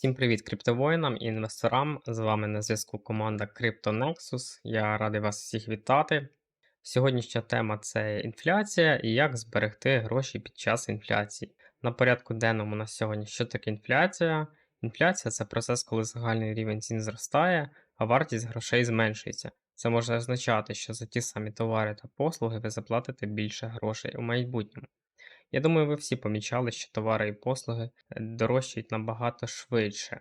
Всім привіт криптовоїнам і інвесторам. З вами на зв'язку команда CryptoNexus. Я радий вас всіх вітати. Сьогоднішня тема це інфляція і як зберегти гроші під час інфляції. На порядку денному на сьогодні що таке інфляція? Інфляція це процес, коли загальний рівень цін зростає, а вартість грошей зменшується. Це може означати, що за ті самі товари та послуги ви заплатите більше грошей у майбутньому. Я думаю, ви всі помічали, що товари і послуги е, дорожчають набагато швидше,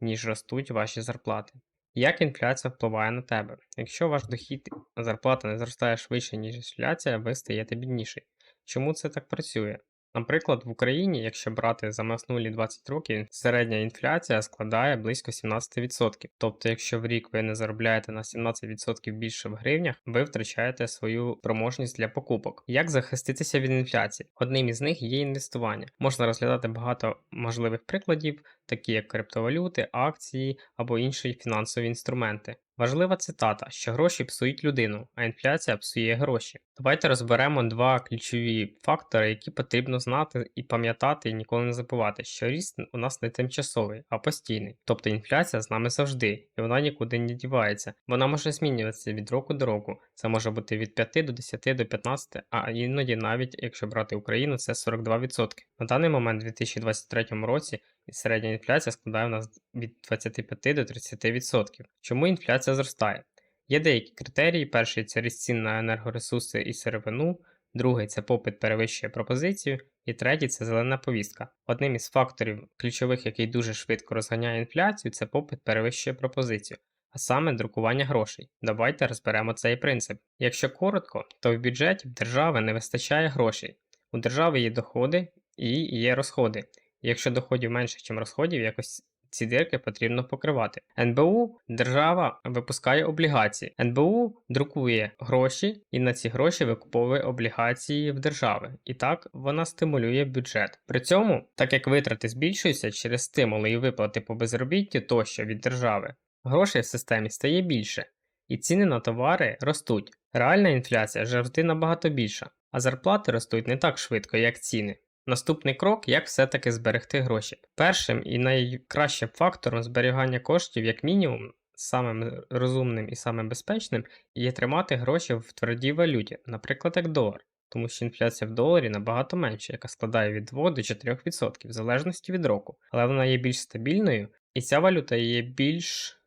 ніж ростуть ваші зарплати. Як інфляція впливає на тебе? Якщо ваш дохід зарплата не зростає швидше, ніж інфляція, ви стаєте бідніший. Чому це так працює? Наприклад, в Україні, якщо брати за минулі 20 років, середня інфляція складає близько 17%. Тобто, якщо в рік ви не заробляєте на 17% більше в гривнях, ви втрачаєте свою спроможність для покупок. Як захиститися від інфляції? Одним із них є інвестування. Можна розглядати багато можливих прикладів, такі як криптовалюти, акції або інші фінансові інструменти. Важлива цитата, що гроші псують людину, а інфляція псує гроші. Давайте розберемо два ключові фактори, які потрібно знати і пам'ятати, і ніколи не забувати, що ріст у нас не тимчасовий, а постійний. Тобто інфляція з нами завжди, і вона нікуди не дівається. Вона може змінюватися від року до року. Це може бути від 5 до 10 до 15, а іноді навіть, якщо брати Україну, це 42%. На даний момент, у 2023 році, середня інфляція складає у нас від 25 до 30%. Чому інфляція зростає? Є деякі критерії. Перший це ріст цін на енергоресурси і сировину, другий це попит перевищує пропозицію, і третій це зелена повістка. Одним із факторів ключових, який дуже швидко розганяє інфляцію, це попит перевищує пропозицію. А саме друкування грошей. Давайте розберемо цей принцип. Якщо коротко, то в бюджеті держави не вистачає грошей. У держави є доходи і є розходи. Якщо доходів менше, ніж розходів, якось ці дирки потрібно покривати. НБУ держава випускає облігації. НБУ друкує гроші і на ці гроші викуповує облігації в держави. І так вона стимулює бюджет. При цьому, так як витрати збільшуються через стимули і виплати по безробітті тощо від держави, грошей в системі стає більше, і ціни на товари ростуть. Реальна інфляція завжди набагато більша, а зарплати ростуть не так швидко, як ціни. Наступний крок, як все-таки зберегти гроші. Першим і найкращим фактором зберігання коштів, як мінімум, самим розумним і самим безпечним, є тримати гроші в твердій валюті, наприклад, як долар. Тому що інфляція в доларі набагато менша, яка складає від 2 до 4% в залежності від року. Але вона є більш стабільною, і ця валюта є більш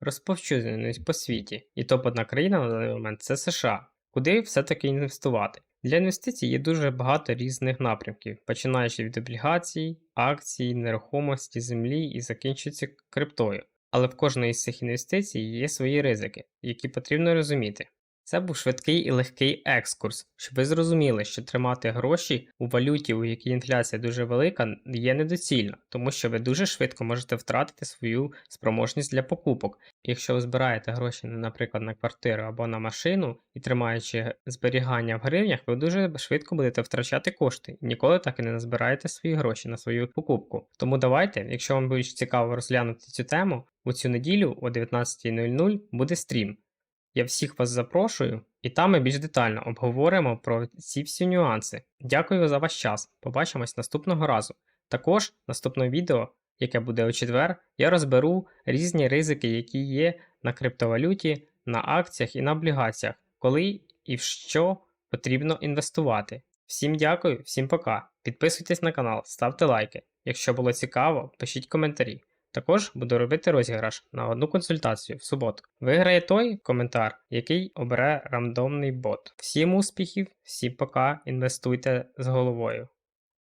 розповсюдженою по світі. І топ одна країна на даний момент це США, куди все-таки інвестувати. Для інвестицій є дуже багато різних напрямків, починаючи від облігацій, акцій, нерухомості, землі і закінчується криптою. Але в кожної з цих інвестицій є свої ризики, які потрібно розуміти. Це був швидкий і легкий екскурс, щоб ви зрозуміли, що тримати гроші у валюті, у якій інфляція дуже велика, є недоцільно, тому що ви дуже швидко можете втратити свою спроможність для покупок. Якщо ви збираєте гроші, наприклад, на квартиру або на машину і тримаючи зберігання в гривнях, ви дуже швидко будете втрачати кошти і ніколи так і не назбираєте свої гроші на свою покупку. Тому давайте, якщо вам більш цікаво розглянути цю тему, у цю неділю о 19.00 буде стрім. Я всіх вас запрошую, і там ми більш детально обговоримо про ці всі нюанси. Дякую за ваш час. Побачимось наступного разу. Також наступне відео, яке буде у четвер, я розберу різні ризики, які є на криптовалюті, на акціях і на облігаціях, коли і в що потрібно інвестувати. Всім дякую, всім пока. Підписуйтесь на канал, ставте лайки. Якщо було цікаво, пишіть коментарі. Також буду робити розіграш на одну консультацію в суботу. Виграє той коментар, який обере рандомний бот. Всім успіхів, всім пока, інвестуйте з головою.